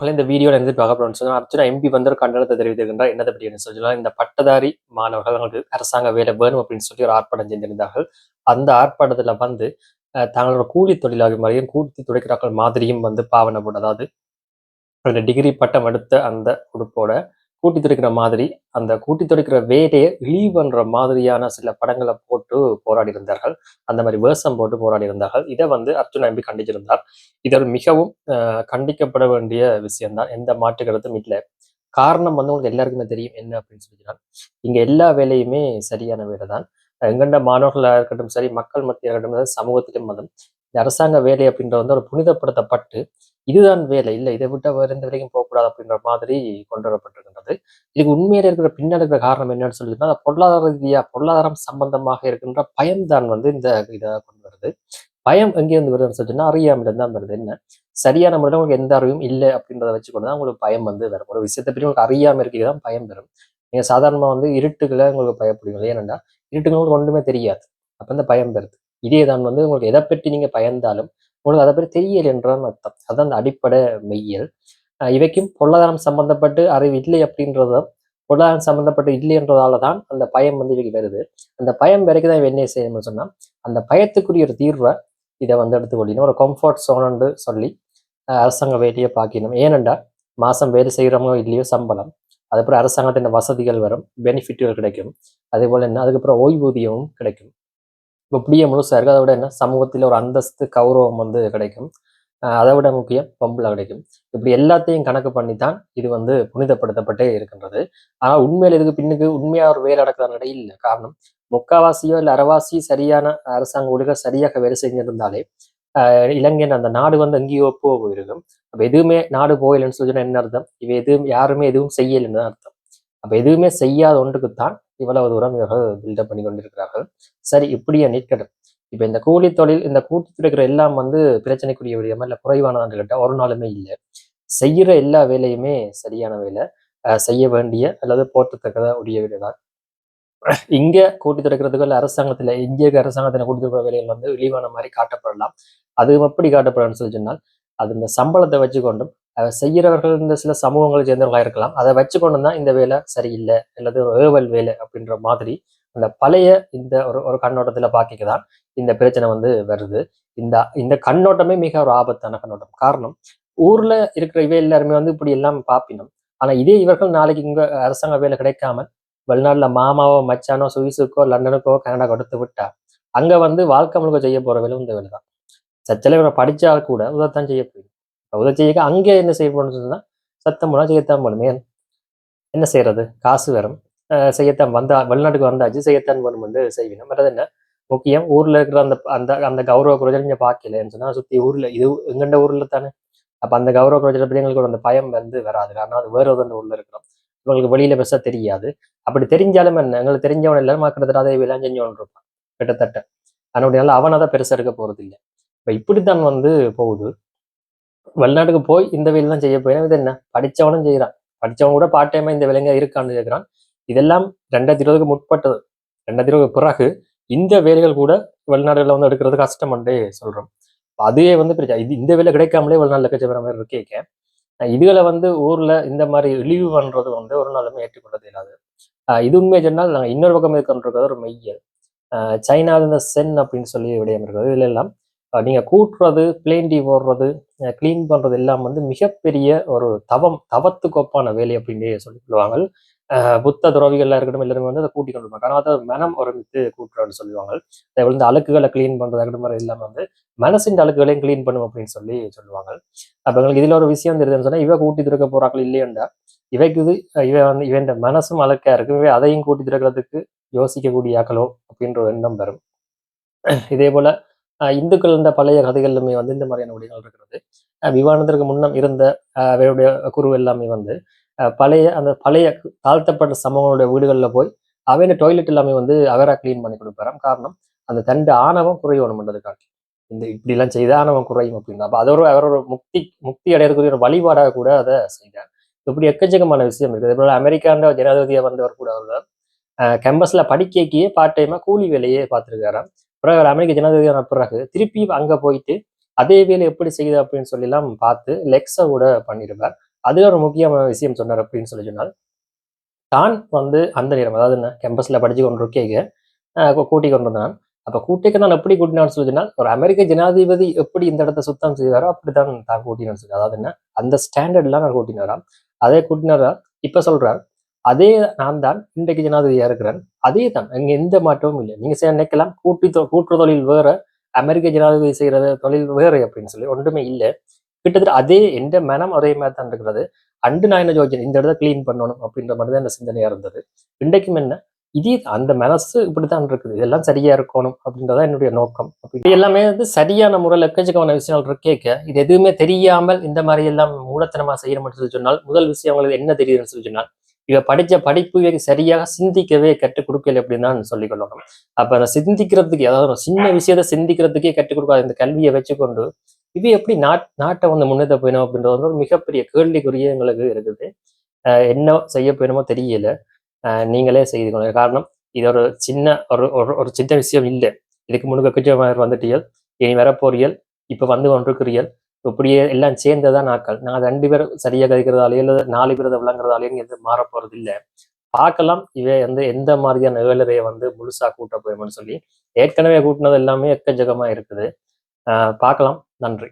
மாணவர்கள் இந்த வீடியோல இருந்து பார்க்க போறோம்னு சொன்னா அர்ஜுனா எம்பி வந்து ஒரு கண்டனத்தை தெரிவித்திருக்கின்றார். என்னதை பற்றி என்ன சொல்லலாம் இந்த பட்டதாரி மாணவர்கள் அவங்களுக்கு அரசாங்க வேலை வேணும் அப்படின்னு சொல்லி ஒரு ஆர்ப்பாட்டம் செஞ்சிருந்தார்கள். அந்த ஆர்ப்பாட்டத்துல வந்து தங்களோட கூலி தொழிலாளி மாதிரியும் கூட்டி துடைக்கிறார்கள் மாதிரியும் வந்து பாவனை அதாவது அந்த டிகிரி பட்டம் எடுத்த அந்த உடுப்போட கூட்டி துடைக்கிற மாதிரி அந்த கூட்டி துடைக்கிற வேலையை ரிலீவ் பண்ற மாதிரியான சில படங்களை போட்டு போராடி இருந்தார்கள் அந்த மாதிரி வேஷம் போட்டு போராடி இருந்தார்கள் இதை வந்து அர்ஜுன் நம்பி கண்டிச்சிருந்தார். இது மிகவும் அஹ், கண்டிக்கப்பட வேண்டிய விஷயம்தான். எந்த மாற்று கருத்தும் இல்லை. காரணம் வந்து உங்களுக்கு எல்லாருக்குமே தெரியும். என்ன அப்படின்னு சொல்லிக்கிறான் இங்க எல்லா வேலையுமே சரியான வேலை தான் எங்கண்ட மாணவர்களாக இருக்கட்டும் சரி மக்கள் மத்தியாக இருக்கட்டும் சமூகத்திலும் மதம் இந்த அரசாங்க வேலை அப்படின்றது வந்து ஒரு புனிதப்படுத்தப்பட்டு இதுதான் வேலை. இல்லை இதை விட்டு வேறு எந்த வேலைக்கும் போகக்கூடாது அப்படின்ற மாதிரி கொண்டு வரப்பட்டிருக்கின்றது இதுக்கு உண்மையில இருக்கிற பின்னாடி இருக்கிற காரணம் என்னன்னு சொல்லிட்டுனா பொருளாதார ரீதியா பொருளாதாரம் சம்பந்தமாக இருக்கின்ற பயம்தான் வந்து இந்த இதை கொண்டு வருது. பயம் எங்கேருந்து வருதுன்னு சொல்லிட்டுன்னா அறியாமல் தான் வருது. என்ன? சரியான முறையில் உங்களுக்கு எந்த அறிவும் இல்லை அப்படின்றத வச்சுக்கொண்டு தான் உங்களுக்கு பயம் வந்து வரும். ஒரு விஷயத்தை பற்றி உங்களுக்கு அறியாம இருக்கிறது தான் பயம் வரும். நீங்க சாதாரணமா வந்து இருட்டுகளை உங்களுக்கு பயப்படுவீங்க. ஏனென்றா இருட்டுகள் உங்களுக்கு ஒன்றுமே தெரியாது. அப்ப இந்த பயம் வருது. இதே தான் வந்து உங்களுக்கு எதை பற்றி நீங்க பயந்தாலும் உங்களுக்கு அதை பற்றி தெரியல என்றான் அர்த்தம். அதான் அந்த அடிப்படை மெய்யல் இவைக்கும் பொருளாதாரம் சம்பந்தப்பட்டு அறிவு இல்லை அப்படின்றத பொருளாதாரம் சம்பந்தப்பட்டு இல்லைன்றதால தான் அந்த பயம் வந்து இவைக்கு வருது. அந்த பயம் வரைக்கும் தான் இவ என்ன செய்யணும்னு சொன்னால் அந்த பயத்துக்குரிய ஒரு தீர்வை இதை வந்து எடுத்துக்கொள்ளணும் ஒரு கம்ஃபர்ட் சோனன்று சொல்லி அரசாங்க வேலையை பார்க்கணும். ஏனெண்டா மாசம் வேலை செய்கிறவங்க இல்லையோ சம்பளம். அதுக்கப்புறம் அரசாங்கத்தின் வசதிகள் வரும் பெனிஃபிட்டுகள் கிடைக்கும். அதே போல என்ன அதுக்கப்புறம் ஓய்வூதியமும் கிடைக்கும். இப்போ இப்படியே முழுசாக இருக்கு. அதை விட என்ன சமூகத்தில் ஒரு அந்தஸ்து கௌரவம் வந்து கிடைக்கும். அதை விட முக்கியம் பம்புல கிடைக்கும். இப்படி எல்லாத்தையும் கணக்கு பண்ணி தான் இது வந்து புனிதப்படுத்தப்பட்டே இருக்கின்றது. ஆனா உண்மையில இதுக்கு பின்னுக்கு உண்மையா ஒரு வேலை நடக்கிறத இல்லை. காரணம் முக்காவாசியோ இல்லை அரைவாசியோ சரியான அரசாங்க ஊழியர்கள் சரியாக வேலை செஞ்சிருந்தாலே ஆஹ் இலங்கையின் அந்த நாடு வந்து எங்கேயோ போக போயிருக்கும். அப்ப எதுவுமே நாடு போயிலன்னு சொல்லி என்ன அர்த்தம்? இவ எதுவும் யாருமே எதுவும் செய்யலைன்னு தான் அர்த்தம். அப்ப எதுவுமே செய்யாத ஒன்றுக்குத்தான் இவ்வளவு தூரம் இவர்கள் பில்டப் பண்ணி கொண்டிருக்கிறார்கள் சரி இப்படியே நிற்கட்டும் இப்போ இந்த கூலி தொழில் இந்த கூட்டி துடைக்கிற எல்லாம் வந்து பிரச்சனைக்குரிய விடயமா இல்லை குறைவானதான் கேட்டால் ஒரு நாளுமே இல்லை. செய்கிற எல்லா வேலையுமே சரியான வேலை. செய்ய வேண்டிய அல்லது போற்றத்தக்கதா உரிய வேலை தான் இங்கே கூட்டி துடைக்கிறதுக்கு இல்லை அரசாங்கத்தில் இந்திய அரசாங்கத்தில் கூட்டி திறக்கிற வேலைகள் வந்து இழிவான மாதிரி காட்டப்படலாம். அது எப்படி காட்டப்படணும்னு சொல்லி சொன்னால் அது இந்த சம்பளத்தை வச்சுக்கொண்டும் செய்கிறவர்கள் இந்த சில சமூகங்களை சேர்ந்தவர்களாக இருக்கலாம். அதை வச்சுக்கொண்டு தான் இந்த வேலை சரியில்லை அல்லது ஏவல் வேலை அப்படின்ற மாதிரி அந்த பழைய இந்த ஒரு ஒரு கண்ணோட்டத்தில் பார்க்க தான் இந்த பிரச்சனை வந்து வருது. இந்த இந்த கண்ணோட்டமே மிக ஒரு ஆபத்தான கண்ணோட்டம். காரணம் ஊர்ல இருக்கிற இவை எல்லாருமே வந்து இப்படி எல்லாம் பாப்பினோம். ஆனா இதே இவர்கள் நாளைக்கு இங்க அரசாங்க வேலை கிடைக்காம வெளிநாட்டுல மாமாவோ மச்சானோ சுவிஸுக்கோ லண்டனுக்கோ கனடா கொடுத்து விட்டா அங்க வந்து வாழ்க்கை முழுக்க செய்ய போற வேலை இந்த வேலை தான் சச்சல இவரை படிச்சா கூட உதவத்தான் செய்ய போயிடும் உதவி செய்ய அங்கே என்ன செய்ய போகணும்னு சொன்னா சத்தம் போனால் செய்யத்தான் போகணுமே என்ன செய்யறது? காசு வரும். செய்யத்தான் வந்தா வெளிநாட்டுக்கு வந்தாச்சு செய்யத்தான் வேணும் வந்து செய்வினம் மற்றது என்ன? முக்கியம் ஊர்ல இருக்கிற அந்த அந்த அந்த கௌரவ குறைச்சல் நீங்க பார்க்கலன்னு சொன்னா சுத்தி ஊர்ல இது எங்கண்ட ஊர்ல தானே? அப்ப அந்த கௌரவ குறைச்சலை பத்தி எங்களுக்கு அந்த பயம் வந்து வராது. காரணம் அது வேற ஒரு ஊர்ல இருக்கிறோம். இவங்களுக்கு வெளியில பெருசா தெரியாது. அப்படி தெரிஞ்சாலும் என்ன? எங்களுக்கு தெரிஞ்சவன் எல்லாரும் கிட்டத்தட்ட அதே வேலை செஞ்சவன் இருப்பான் கிட்டத்தட்ட. அதனுடைய அவன் அதை பெருசா இருக்க போறது இல்லை. இப்ப இப்படித்தான் வந்து போகுது. வெளிநாட்டுக்கு போய் இந்த வேலை தான் செய்ய போய் இது என்ன? படிச்சவனும் செய்யறான் படிச்சவன் கூட பார்ட் டைமா இந்த வேலைங்க இருக்கான்னு கேட்கிறான் இதெல்லாம் ரெண்டாயிரத்தி இருபதுக்கு முற்பட்டது. ரெண்டாயிரத்தி இருபதுக்கு பிறகு இந்த வேலைகள் கூட வெளிநாடுகளில் வந்து எடுக்கிறது கஷ்டம்ன்றே சொல்கிறோம் அதே அதுவே வந்து பிரச்சனை இது இந்த வேலை கிடைக்காமலே வெளிநாட்டில் கட்சி பெற மாதிரி இருக்கேக்க இதுகளை வந்து ஊரில் இந்த மாதிரி இழிவு பண்ணுறது வந்து ஒரு நாளுமே ஏற்றுக்கொள்ளது இல்லாது இது உண்மையை சொன்னால் நாங்கள் இன்னொரு பக்கம் இருக்கிறது ஒரு மெய்யல். சைனாவில் இந்த சென் அப்படின்னு சொல்லி விடயம் இருக்கிறது இதுல எல்லாம் நீங்கள் கூட்டுறது பிளேண்டி போடுறது க்ளீன் பண்ணுறது எல்லாம் வந்து மிகப்பெரிய ஒரு தவம் தவத்துக்கு ஒப்பான வேலை அப்படின்னு சொல்லி சொல்லுவாங்க புத்த துறவிகளாக இருக்கட்டும் எல்லாருமே வந்து அதை கூட்டி கொண்டு இருப்பாங்க ஆனால் அதை மனம் ஒருமித்து கூட்டுறோன்னு சொல்லுவாங்க. அதே போல இந்த அழுக்குகளை க்ளீன் பண்றது இருக்கட்டும் மாதிரி இல்லாம வந்து மனசின் அழுக்குகளையும் க்ளீன் பண்ணும் அப்படின்னு சொல்லி சொல்லுவாங்க. அப்போ எங்களுக்கு இதில் ஒரு விஷயம் தெரியுதுன்னு சொன்னால் இவ கூட்டி திறக்க போறாக்கள் இல்லையண்டா இவைக்கு இது இவ வந்து இவன் மனசும் அழுக்காக இருக்கு. இவை அதையும் கூட்டி திறக்கிறதுக்கு யோசிக்கக்கூடிய ஆக்களோ அப்படின்ற ஒரு எண்ணம் வரும். இதே போல் இந்துக்கள் இந்த பழைய கதைகளிலுமே வந்து இந்த மாதிரியான விடயங்கள் இருக்கிறது. விவானத்திற்கு விவாதத்திற்கு முன்னம் இருந்த அவருடைய குரு எல்லாமே வந்து பழைய அந்த பழைய தாழ்த்தப்பட்ட சமூகங்களுடைய வீடுகளில் போய் அவையோட டாய்லெட் எல்லாமே வந்து அவரா க்ளீன் பண்ணி கொடுப்பாராம். காரணம் அந்த தண்டு ஆணவம் குறையணும்ன்றதுக்காக இந்த இப்படிலாம் செய்த ஆணவம் குறையும் அப்படின்னா அப்போ அதோட அவரோட முக்தி முக்தி அடையக்கூடிய ஒரு வழிபாடாக கூட அதை செய்தார். இப்படி எக்கச்சக்கமான விஷயம் இருக்குது. அதே போல அமெரிக்காண்ட ஜனாதிபதியாக வந்தவர் கூட அவர் கேம்பஸில் படிக்கைக்கே பார்ட் டைமா கூலி வேலையே பார்த்துருக்காராம். அப்புறம் அமெரிக்க ஜனாதிபதியான பிறகு திருப்பி அங்க போயிட்டு அதே வேலை எப்படி செய்யுது அப்படின்னு சொல்லி எல்லாம் பார்த்து லெக்ஸை கூட பண்ணிருப்பார் அது ஒரு முக்கியமான விஷயம் சொன்னார் அப்படின்னு சொல்லி சொன்னால் தான் வந்து அந்த நேரம் அதாவது என்ன கேம்பஸில் படிச்சு கொண்டு இருக்கேங்க கூட்டி கொண்டு வந்தான். அப்போ கூட்டிக்கு தான் எப்படி கூட்டினான்னு சொல்லி சொன்னால் ஒரு அமெரிக்க ஜனாதிபதி எப்படி இந்த இடத்த சுத்தம் செய்வாரோ அப்படித்தான் தான் கூட்டினான்னு சொல்லி அதாவது என்ன அந்த ஸ்டாண்டர்ட்லாம் நான் கூட்டினாராம் அதே கூட்டினாரா? இப்போ சொல்கிறார் அதே நான் தான் இன்றைக்கு ஜனாதிபதியாக இருக்கிறேன். அதே தான் அங்கே எந்த மாற்றமும் இல்லை. நீங்க செய்ய நினைக்கலாம் கூட்டி தொ- கூட்டுற தொழில் வேற அமெரிக்க ஜனாதிபதி செய்கிற தொழில் வேறு அப்படின்னு சொல்லி ஒன்றுமே இல்லை. கிட்டத்தட்ட அதே எந்த மனம் அதே மாதிரி தான் இருக்கிறது. அண்டு நான் என்ன ஜோஜன் இந்த இடத்த கிளீன் பண்ணணும் அப்படின்ற மாதிரி தான் என்ன சிந்தனையாக இருந்தது. இன்றைக்கும் என்ன இதே தான், அந்த மனசு இப்படித்தான் இருக்குது. இதெல்லாம் சரியா இருக்கணும் அப்படின்றதான் என்னுடைய நோக்கம். இது எல்லாமே வந்து சரியான முறையில் எக்கச்சக்கமான விஷயங்கள் இருக்கேக்க இது எதுவுமே தெரியாமல் இந்த மாதிரி எல்லாம் மூடத்தனமா செய்யணும் சொல்லி சொன்னால் முதல் விஷயம் அவங்களுக்கு என்ன தெரியுதுன்னு சொல்லி சொன்னால் இவ படித்த படிப்பு சரியாக சிந்திக்கவே கற்றுக் கொடுக்கல அப்படின்னு தான் சொல்லிக் கொள்ளணும். அப்ப அந்த சிந்திக்கிறதுக்கு அதாவது ஒரு சின்ன விஷயத்த சிந்திக்கிறதுக்கே கற்றுக் கொடுக்காத இந்த கல்வியை வச்சுக்கொண்டு இது எப்படி நாட் நாட்டை வந்து முன்னேற்ற போயிடும் அப்படின்றது வந்து ஒரு மிகப்பெரிய கேள்விக்குரிய எங்களுக்கு இருக்குது. என்ன செய்ய போயிடுமோ தெரியல. நீங்களே செய்து கொள்ளுங்க காரணம் இது ஒரு சின்ன ஒரு ஒரு ஒரு சின்ன விஷயம் இல்லை. இதுக்கு முழுக்க குற்றமாக வந்துட்டியல் இனி வரப்போறியல் இப்போ வந்து கொண்டிருக்கிறீர்கள். இப்படியே எல்லாம் சேர்ந்ததான் நாட்கள். நான் ரெண்டு பேர் சரியாக கதைக்கிறதாலேயோ இல்லை நாலு பேர் விளங்குறதாலேயோ எந்த மாற போறது இல்லை பார்க்கலாம். இவை வந்து எந்த மாதிரியான ஏழரையை வந்து முழுசா கூட்ட போயும்னு சொல்லி ஏற்கனவே கூட்டினது எல்லாமே எக்கச்சக்கமா இருக்குது. பார்க்கலாம். நன்றி.